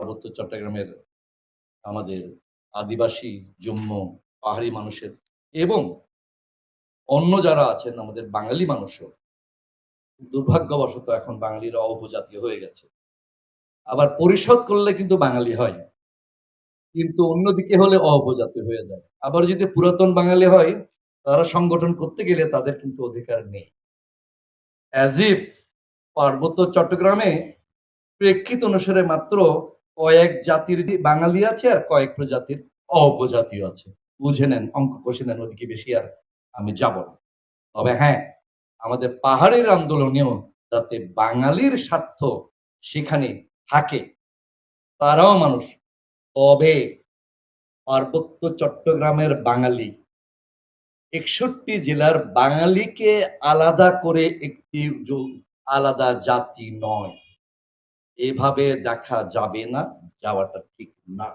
পার্বত্য চট্টগ্রামের আমাদের আদিবাসী, জম্ম, পাহাড়ি মানুষের এবং অন্য যারা আছেন, আমাদের বাঙালি মানুষও দুর্ভাগ্যবশত এখন বাঙালিরা অপজাতীয় হয়ে গেছে। আবার পরিশোধ করলে কিন্তু বাঙালি হয়, কিন্তু অন্যদিকে হলে অপজাতি হয়ে যায়। আবার যদি পুরাতন বাঙালি হয়, তারা সংগঠন করতে গেলে তাদের কিন্তু অধিকার নেই। অ্যাজ ইফ পার্বত্য চট্টগ্রামে প্রেক্ষিত অনুসারে মাত্র কয়েক জাতির বাঙালি আছে আর কয়েক প্রজাতির অপজাতীয় আছে। বুঝে নেন, অঙ্ক কষে নেন, ওদিকে বেশি আর আমি যাব না। তবে হ্যাঁ আমাদের পাহাড়ের আন্দোলনেও যাতে বাঙালির স্বার্থ সেখানে থাকে, তারাও মানুষ। তবে পার্বত্য চট্টগ্রামের বাঙালি একষট্টি জেলার বাঙালিকে আলাদা করে একটি আলাদা জাতি নয়। এভাবে দেখা যাবে না, যাওয়াটা ঠিক না।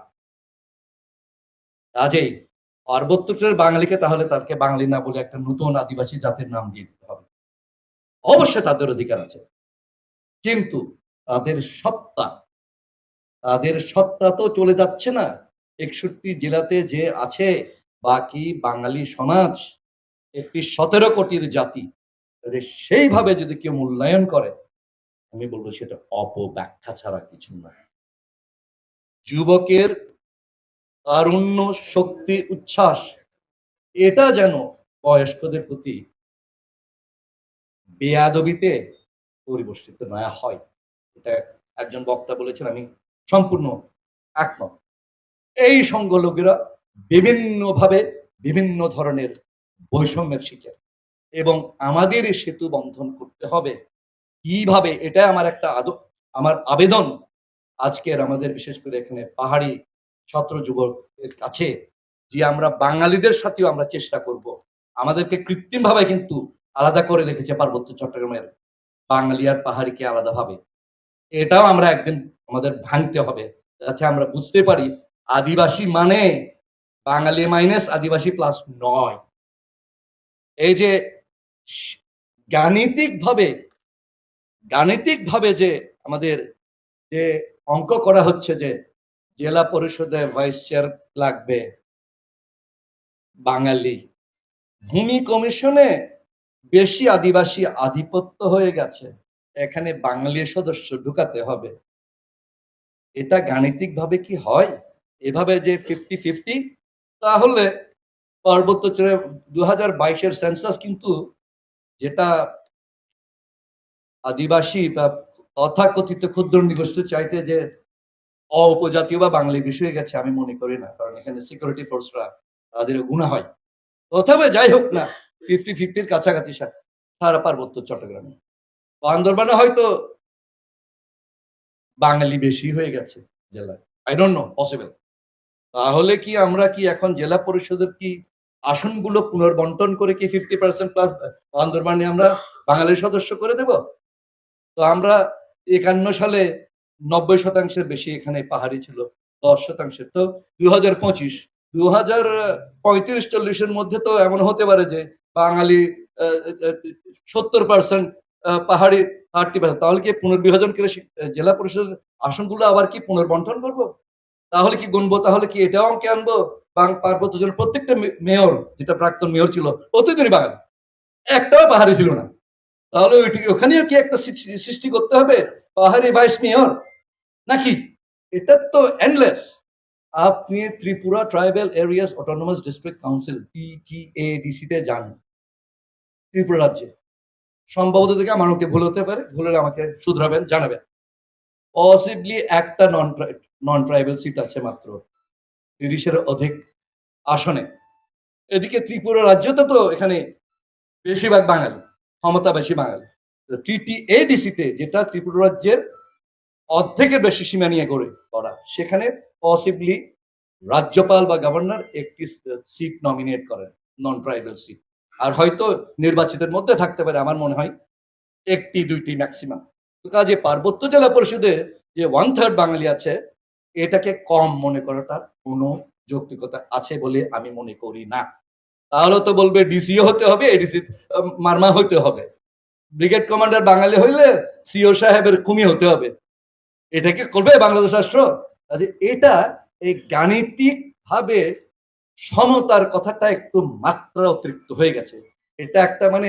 কাজেই পার্বত্যের বাঙালিকে তাহলে তাকে বাঙালি না বলে একটা নতুন আদিবাসী জাতির নাম দিয়ে দিতে হবে। অবশ্যই তাদের অধিকার আছে। কিন্তু তাদের সত্তা তাদের সত্তা তো চলে যাচ্ছে না। একষট্টি জেলাতে যে আছে বাকি বাঙালি সমাজ, একটি সতেরো কোটির জাতি সেইভাবে যদি কেউ মূল্যায়ন করে আমি বলব সেটা অপব্যাখ্যা ছাড়া কিছু না। যুবকের তারুণ্য শক্তি, উচ্ছ্বাস, এটা যেন বয়স্কদের প্রতি বেয়াদবিতে পরিবর্তিত না হয়। এটা একজন বক্তা বলেছেন, আমি সম্পূর্ণ একমত। এই সংখ্যালঘুরা বিভিন্নভাবে বিভিন্ন ধরনের বৈষম্যের শিকার এবং আমাদের সেতু বন্ধন করতে হবে। কীভাবে এটা আমার একটা আমার আবেদন। আজকের আমাদের বিশেষ করে এখানে পাহাড়ি ছাত্র যুবকের কাছে যে আমরা বাঙালিদের সাথেও আমরা চেষ্টা করব। আমাদেরকে কৃত্রিম ভাবে কিন্তু আলাদা করে রেখেছে পার্বত্য চট্টগ্রামের বাঙালি আর পাহাড়িকে আলাদাভাবে। এটাও আমরা একদিন আমাদের ভাঙতে হবে, যাতে আমরা বুঝতে পারি আদিবাসী মানে বাঙালি মাইনাস আদিবাসী প্লাস নয়। এই যে গাণিতিক ভাবে গাণিতিক ভাবে যে আমাদের যে অঙ্ক করা হচ্ছে যে জেলা পরিষদে ভাইস চেয়ার লাগবে বাঙালি, ভূমি কমিশনে বেশি আদিবাসী আধিপত্য হয়ে গেছে, এখানে বাঙালি সদস্য ঢুকাতে হবে। এটা গাণিতিক ভাবে কি হয়? এভাবে যে ফিফটি ফিফটি তাহলে পার্বত্য দু হাজার বাইশের সেন্সাস কিন্তু যেটা আদিবাসী বা তথাকথিত ক্ষুদ্র নিগোষ্ঠী চাইতে যে অপজাতীয় বা বাঙালি বিষয়ে গেছে, আমি মনে করি না। কারণ এখানে সিকিউরিটি ফোর্সরা তাদের গুণা হয়। তথাপি যাই হোক না ফিফটি ফিফটির কাছাকাছি সারা পার্বত্য চট্টগ্রামে। বান্দরবানে হয়তো বাঙালি বেশি হয়ে গেছে জেলায়। আই ডোন্ট নো পসিবল তাহলে কি আমরা কি এখন জেলা পরিষদের কি আসনগুলো পুনর্বন্টন করে কি ফিফটি পার্সেন্ট প্লাস বান্দরবানে আমরা বাঙালির সদস্য করে দেব? তো আমরা একান্ন সালে নব্বই শতাংশের বেশি এখানে পাহাড়ি ছিল, দশ শতাংশের। তো দু হাজার পঁচিশ দু হাজার পঁয়ত্রিশ চল্লিশের মধ্যে তো এমন হতে পারে যে বাঙালি সত্তর পার্সেন্ট পাহাড়ি থার্টি পার্সেন্ট তাহলে কি পুনর্বিভাজন করে জেলা পরিষদের আসনগুলো আবার কি পুনর্বন্টন করব? তাহলে কি গুনবো? তাহলে কি এটাও অঙ্কে আনব? বাং- পার্বত্য প্রত্যেকটা মেয়র, যেটা প্রাক্তন মেয়র ছিল প্রত্যেকদিনই বাঙালি। একটাও পাহাড়ি ছিল না। তাহলে ওইটি- ওখানেও কি একটা সৃষ্টি- করতে হবে? পাহাড়ি ভাইস মেয়র নাকি? এটা তো এন্ডলেস আপনি Tripura tribal areas autonomous district council তে যান। ত্রিপুরা রাজ্যে। সম্ভবত থেকে আমার ওকে ভুল হতে পারে। ভুল আমাকে শুধরাবেন, জানাবেন। পসিবলি একটা নন নন ট্রাইবেল সিট আছে মাত্র। তিরিশের অধিক আসনে। এদিকে ত্রিপুরা রাজ্যতে তো এখানে বেশিরভাগ বাঙালি। ক্ষমতা বেশি বাঙালি টিটিএডিসি তে যেটা ত্রিপুরা রাজ্যের অর্ধেকের বেশি সীমা নিয়ে করে করা সেখানে পসিবলি রাজ্যপাল বা গভর্নর একটি সিট নমিনেট করেন নন ট্রাইবাল সিট আর হয়তো নির্বাচিতের মধ্যে থাকতে পারে, আমার মনে হয় একটি, দুইটি ম্যাক্সিমাম তো কাজে পার্বত্য জেলা পরিষদে যে ওয়ান থার্ড বাঙালি আছে, এটাকে কম মনে করাটার কোনো যৌক্তিকতা আছে বলে আমি মনে করি না। তাহলে তো বলবে ডিসিও হতে হবে এডিসি মারমা হতে হবে। ব্রিগেড কমান্ডার বাঙালি হইলে সিও সাহেবের কুমি হতে হবে। এটা কি করবে বাংলাদেশ রাষ্ট্র? কাজে এটা এই গাণিতিক ভাবে সমতার কথাটা একটু মাত্রা অতিরিক্ত হয়ে গেছে। এটা একটা মানে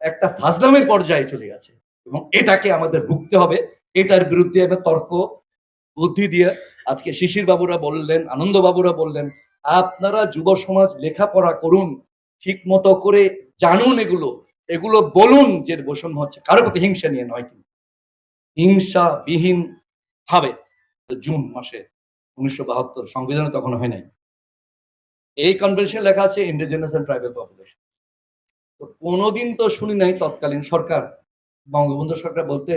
একটা ফাজলামের পর্যায়ে চলে গেছে এবং এটাকে আমাদের ভুগতে হবে। এটার বিরুদ্ধে তর্ক, বুদ্ধি দিয়ে আজকে শিশির বাবুরা বললেন আনন্দ বাবুরা বললেন আপনারা যুব সমাজ লেখাপড়া করুন ঠিক মতো করে জানুন এগুলো। এগুলো বলুন যে বৈষম্য হচ্ছে, কারও প্রতি হিংসা নিয়ে নয় কিন্তু। হিংসা বিহীন ভাবে। জুন মাসে উনিশশো বাহাত্তর, সংবিধানে তখন হয় নাই। এই কনভেনশন লেখা আছে ইন্ডিজিনাস এন্ড ট্রাইবাল পপুলেশন তো কোনোদিন তো শুনি নাই তৎকালীন সরকার। বঙ্গবন্ধু সরকার বলতে,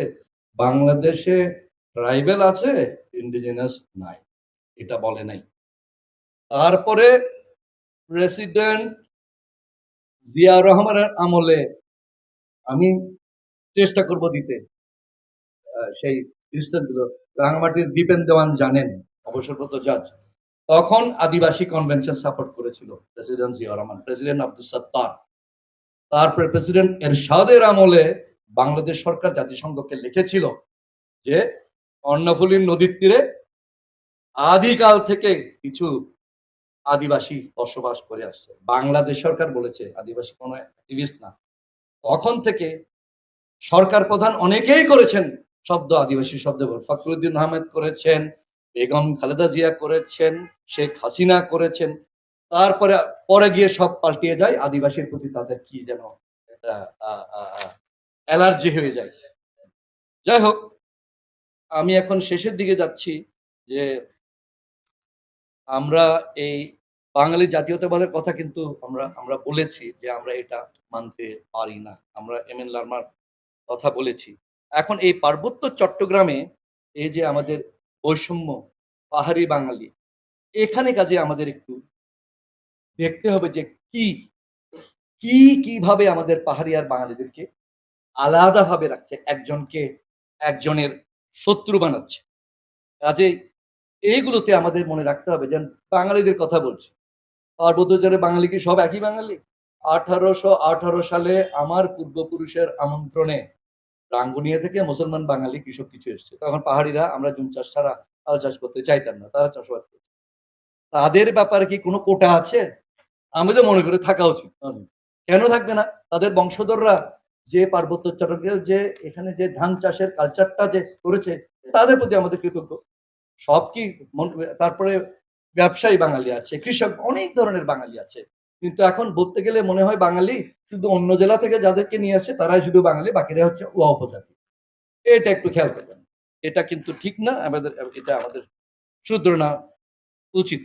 বাংলাদেশে ট্রাইবেল আছে ইন্ডিজিনাস নাই। এটা বলে নাই। তারপরে প্রেসিডেন্ট জিয়া রহমানের আমলে আমি চেষ্টা করব দিতে। সেই দৃষ্টান্তগুলো রাঙামাটির দীপেন দেওয়ান জানেন, অবসরপ্রাপ্ত জাজ তখন আদিবাসী কনভেনশন সাপোর্ট করেছিল প্রেসিডেন্ট জিয়া রহমান প্রেসিডেন্ট আব্দুল সত্তার। তারপরে প্রেসিডেন্ট এরশাদের আমলে বাংলাদেশ সরকার জাতিসংঘকে লিখেছিল যে, কর্ণফুলীর নদীর তীরে আদিকাল থেকে কিছু আদিবাসী বসবাস করে আসছে। বাংলাদেশ সরকার বলেছে আদিবাসী কোনো অ্যাক্টিভিস্ট না। তখন থেকে সরকার প্রধান অনেকেই করেছেন শব্দ আদিবাসী শব্দ। ফখরুদ্দিন আহমেদ করেছেন, বেগম খালেদা জিয়া করেছেন, শেখ হাসিনা করেছেন। তারপরে, পরে গিয়ে সব পাল্টিয়ে যায় আদিবাসীর প্রতি তাদের কি যেন একটা অ্যালার্জি হয়ে যায়। যাই হোক, আমি এখন শেষের দিকে যাচ্ছি যে আমরা এই বাঙালি জাতীয়তাবাদের কথা কিন্তু আমরা আমরা বলেছি যে আমরা এটা মানতে পারি না। আমরা এম এন লার্মার কথা বলেছি। এখন এই পার্বত্য চট্টগ্রামে এই যে আমাদের বৈষম্য, পাহাড়ি বাঙালি, এখানে কাজে আমাদের একটু দেখতে হবে যে কি কি কীভাবে আমাদের পাহাড়ি আর বাঙালিদেরকে আলাদাভাবে রাখছে, একজনকে একজনের শত্রু বানাচ্ছে। কাজে এইগুলোতে আমাদের মনে রাখতে হবে যেন বাঙালিদের কথা বলছি। পার্বত্যজনে বাঙালি কি সব একই বাঙালি? আঠারোশো আঠারো সালে আমার পূর্বপুরুষের আমন্ত্রণে রাঙ্গুনিয়া থেকে মুসলমান বাঙালি কৃষক কিছু এসছে। তখন পাহাড়িরা, আমরা জুম চাষ ছাড়া আল চাষ করতে চাইতাম না, তারা চাষবাদ করত। তাদের ব্যাপারে কি কোনো কোটা আছে? আমি তো মনে করি থাকা উচিত। কেন থাকবে না? তাদের বংশধররা যে পার্বত্য চট্টগ্রাম, যে এখানে যে ধান চাষের কালচারটা যে করেছে, তাদের প্রতি আমাদের কৃতজ্ঞ। সব কি তারপরে ব্যবসায়ী বাঙালি আছে, কৃষক, অনেক ধরনের বাঙালি আছে। কিন্তু এখন বলতে গেলে মনে হয় বাঙালি শুধু অন্য জেলা থেকে যাদেরকে নিয়ে আসে, তারাই শুধু বাঙালি, বাকিরা হচ্ছে ও উপজাতি এটা একটু খেয়াল করবেন এটা কিন্তু ঠিক না, আমাদের, এটা আমাদের না উচিত।